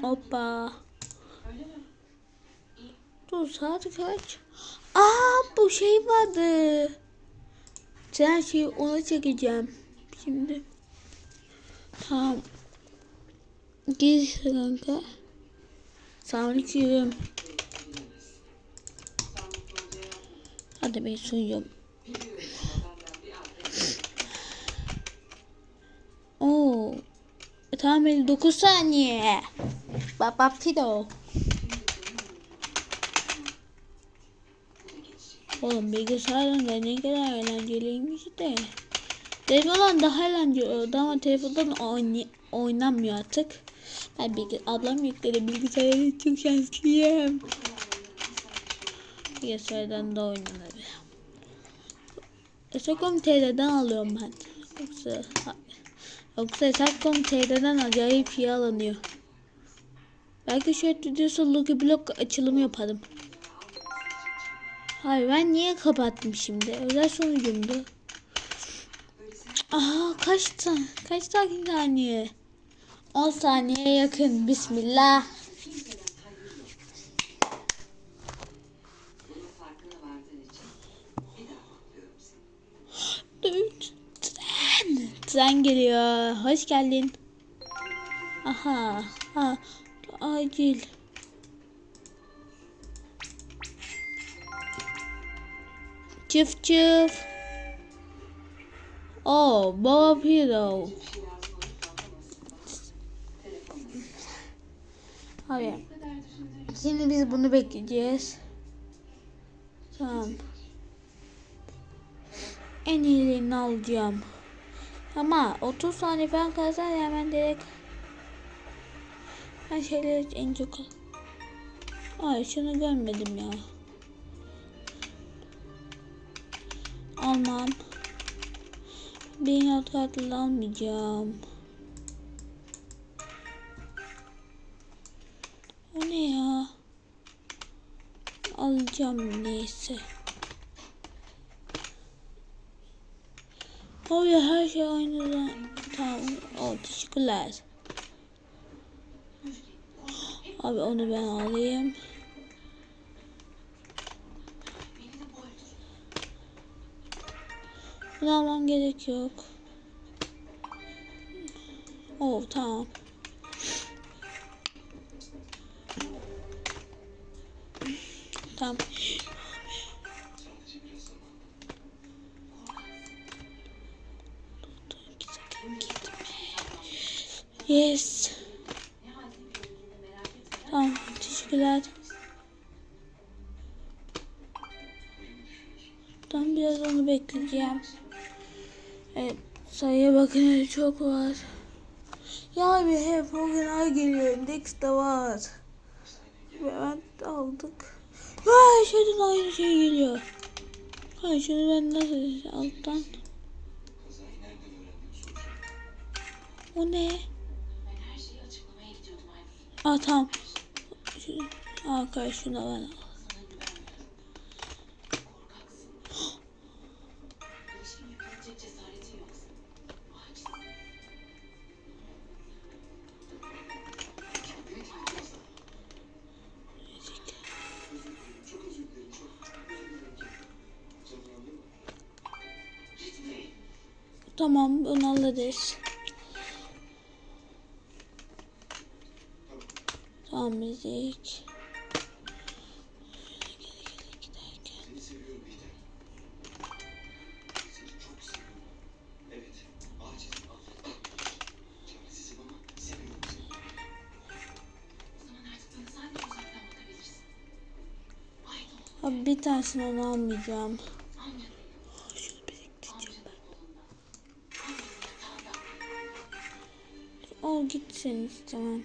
Hoppa. Dur saat kaç? Aa bu şey vardı. Sen şey ona çekeceğim. Şimdi. Tamam. Gir kanka. Selamünaleyküm. Hadi ben sunuyorum. E, tamam 59 saniye. Bak Fido. Oğlum bilgisayarın da ne kadar eğlenceliymiş de. Telefondan daha eğlenceli oldu ama telefondan oyn oynanmıyor artık. Ben bilgi ablam yükledi bilgisayarı çok şanslıyım. Bilgisayardan da oynanır. Esakom TL'den alıyorum ben. Yoksa Yoksa Esakom TL'den acayip şey alınıyor. Belki şu videosu Lucky Block açılımı yaparım. Hayır ben niye kapattım şimdi? Özel sonucumdu. Aha kaç? Kaç tane saniye? 10 saniye yakın. Bismillah. Tren. Geliyor. Hoş geldin. Aha. Ha. Acil. Çıf çıf. Oh, Baba Piro. Hayır. Şimdi biz bunu bekleyeceğiz. Tamam. En iyilerini alacağım. Ama 30 saniye falan kalsa hemen direkt ben şeyleri en çok Ay şunu görmedim ya. Almam. Bir not kartlı almayacağım. O ne ya? Alacağım neyse. Ya her şey aynı. Tamam. O teşekkürler. Abi onu ben alayım. Bunu almam gerek yok. Oh tamam. Tamam. Yes. Tamam. Teşekkürler. Tamam biraz onu bekleyeceğim. Evet. Sayıya bakın çok var. Ya bir hep o gün geliyor. Index de var. Ve ben aldık. Vay şeyden aynı şey geliyor. Hayır şunu ben nasıl alttan. O ne? Aa tamam. Arkadaş şuna ben al. Tamam bunu alırız. Tamam müzik. Abi bir tanesini onu almayacağım. O gitsin istemem.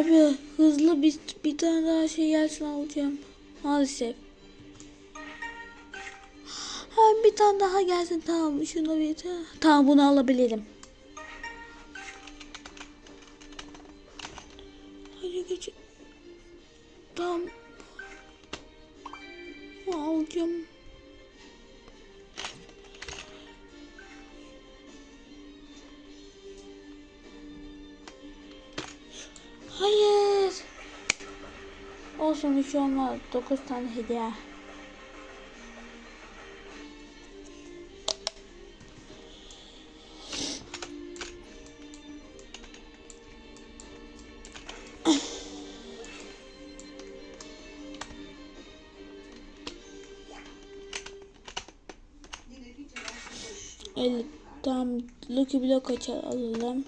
Abi hızlı bir, bir tane daha şey gelsin alacağım. Maalesef. Ha bir tane daha gelsin tamam şunu bir. Tamam bunu alabilirim. Hadi geç. Tamam. Alacağım. Olsun hiç olmaz. 9 tane hediye. Elif tam Lucky Block alalım.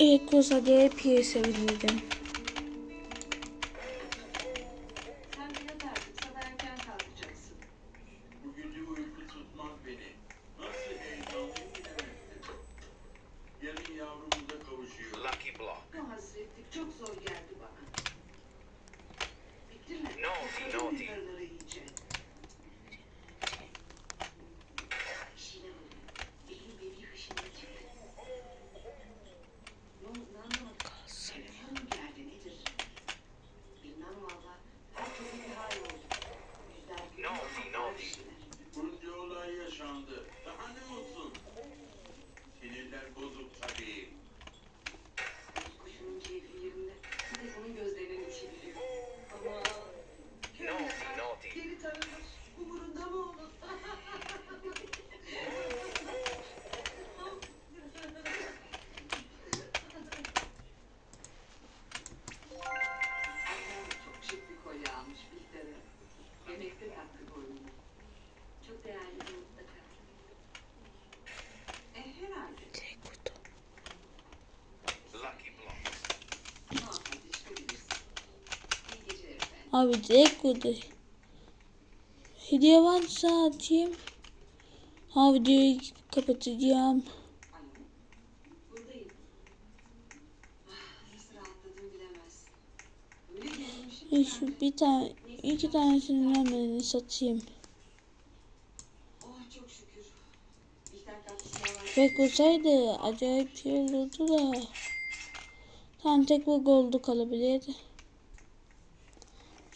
Ekosa diye piyasa bildim. naughty, naughty. Abi direkt burada. Hediye varsa atayım. Ha videoyu kapatacağım. Şu bir tane, iki tanesini vermeden satayım. Tek olsaydı acayip şey olurdu da. Tam tek bu oldu kalabilirdi.